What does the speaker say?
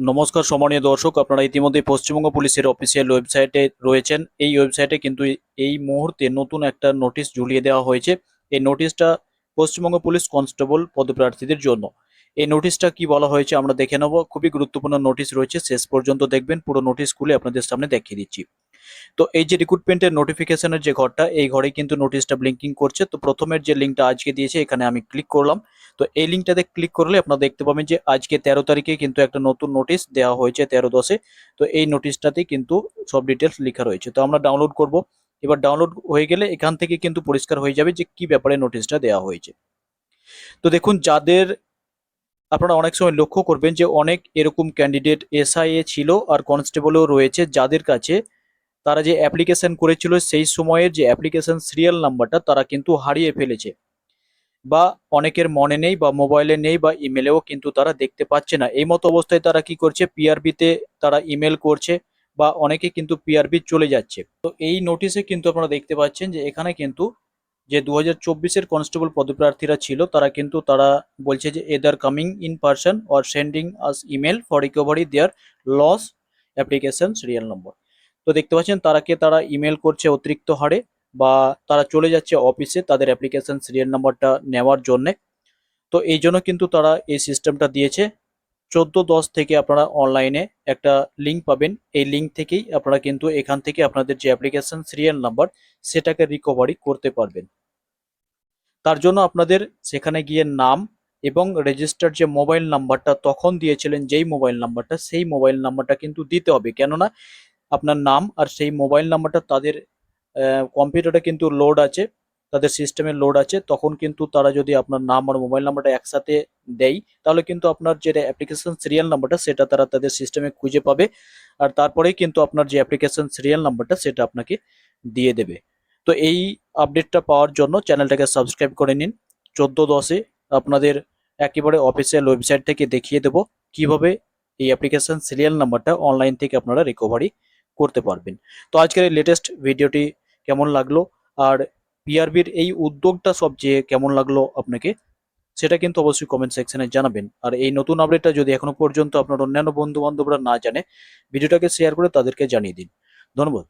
নমস্কার সম্মানীয় দর্শক, আপনারা ইতিমধ্যে পশ্চিমবঙ্গ পুলিশের অফিসিয়াল ওয়েবসাইটে রয়েছেন। এই ওয়েবসাইটে কিন্তু এই মুহূর্তে নতুন একটা নোটিশ ঝুলিয়ে দেওয়া হয়েছে। এই নোটিশটা পশ্চিমবঙ্গ পুলিশ কনস্টেবল পদপ্রার্থীদের জন্য। এই নোটিশটা কি বলা হয়েছে আমরা দেখে নেব। খুবই গুরুত্বপূর্ণ নোটিশ রয়েছে। শেষ পর্যন্ত দেখবেন, পুরো নোটিশ খুলে আপনাদের সামনে দেখিয়ে দিচ্ছি। তো এই যে রিক্রুটমেন্টের নোটিফিকেশনের যে ঘরটা, এই ঘরে কিন্তু নোটিশটা ব্লিঙ্কিং করছে। তো প্রথমের যে লিঙ্কটা আজকে দিয়েছে, এখানে আমি ক্লিক করলাম। তো এই লিঙ্কটাতে ক্লিক করলে আপনারা দেখতে পাবেন যে আজকে তেরো তারিখে কিন্তু একটা নতুন নোটিশ দেওয়া হয়েছে তেরো দশে। তো এই নোটিশটাতে কিন্তু সব ডিটেলস লেখা রয়েছে। তো আমরা ডাউনলোড করব। এবার ডাউনলোড হয়ে গেলে এখান থেকে কিন্তু পরিষ্কার হয়ে যাবে যে কি ব্যাপারে নোটিশটা দেওয়া হয়েছে। তো দেখুন, যাদের আপনারা অনেক সময় লক্ষ্য করবেন যে অনেক এরকম ক্যান্ডিডেট এসআইএ ছিল আর কনস্টেবলও রয়েছে যাদের কাছে তারা যে অ্যাপ্লিকেশন করেছিল সেই সময়ের যে অ্যাপ্লিকেশন সিরিয়াল নাম্বারটা তারা কিন্তু হারিয়ে ফেলেছে। বা অনেকের মনে নেই বা মোবাইলে নেই বা ইমেলেও কিন্তু তারা দেখতে পাচ্ছে না। এই মতো অবস্থায় তারা কি করছে? পিআরবিতে তারা ইমেল করছে বা অনেকে কিন্তু পিআরবি চলে যাচ্ছে। তো এই নোটিশে কিন্তু আপনারা দেখতে পাচ্ছেন যে এখানে কিন্তু যে দু হাজার চব্বিশের কনস্টেবল পদপ্রার্থীরা ছিল, তারা কিন্তু তারা বলছে যে either coming in person or sending us email for recovery their loss application serial number তো দেখতে পাচ্ছেন তারাকে তারা ইমেল করছে অতিরিক্ত হারে। বা তারা চলে যাচ্ছে অফিসে তাদের অ্যাপ্লিকেশন সিরিয়াল নাম্বারটা নেওয়ার জন্যে। তো এই জন্য কিন্তু তারা এই সিস্টেমটা দিয়েছে। চোদ্দ দশ থেকে আপনারা অনলাইনে একটা লিঙ্ক পাবেন। এই লিঙ্ক থেকেই আপনারা কিন্তু এখান থেকে আপনাদের যে অ্যাপ্লিকেশন সিরিয়াল নাম্বার সেটাকে রিকভারি করতে পারবেন। তার জন্য আপনাদের সেখানে গিয়ে নাম এবং রেজিস্টার্ড যে মোবাইল নাম্বারটা তখন দিয়েছিলেন, যেই মোবাইল নাম্বারটা সেই মোবাইল নাম্বারটা কিন্তু দিতে হবে। কেননা আপনার নাম আর সেই মোবাইল নাম্বারটা তাদের কম্পিউটারে কিন্তু লোড আছে, তাদের সিস্টেমে লোড আছে, তখন কিন্তু তারা যদি আপনার নাম আর মোবাইল নাম্বারটা একসাথে দেয়, তাহলে কিন্তু আপনার যে অ্যাপ্লিকেশন সিরিয়াল নাম্বারটা সেটা তারা তাদের সিস্টেমে খুঁজে পাবে, আর তারপরেই কিন্তু আপনার যে অ্যাপ্লিকেশন সিরিয়াল নাম্বারটা সেটা আপনাকে দিয়ে দেবে। তো এই আপডেটটা পাওয়ার জন্য চ্যানেলটাকে সাবস্ক্রাইব করে নিন। চোদ্দ দশে আপনাদের একেবারে অফিসিয়াল ওয়েবসাইট থেকে দেখিয়ে দেবো কীভাবে এই অ্যাপ্লিকেশন সিরিয়াল নাম্বারটা অনলাইন থেকে আপনারা রিকভারি করতে পারবেন। তো আজকের এই লেটেস্ট ভিডিওটি কেমন লাগল? আর পিআরবির এই উদ্যোগটা সবচেয়ে কেমন লাগল আপনাকে, সেটা কিন্তু অবশ্যই কমেন্ট সেকশনে জানাবেন। আর এই নতুন আপডেটটা যদি এখনও পর্যন্ত আপনার অন্যান্য বন্ধু বান্ধবরা না জানে, ভিডিওটাকে শেয়ার করে তাদেরকে জানিয়ে দিন। ধন্যবাদ।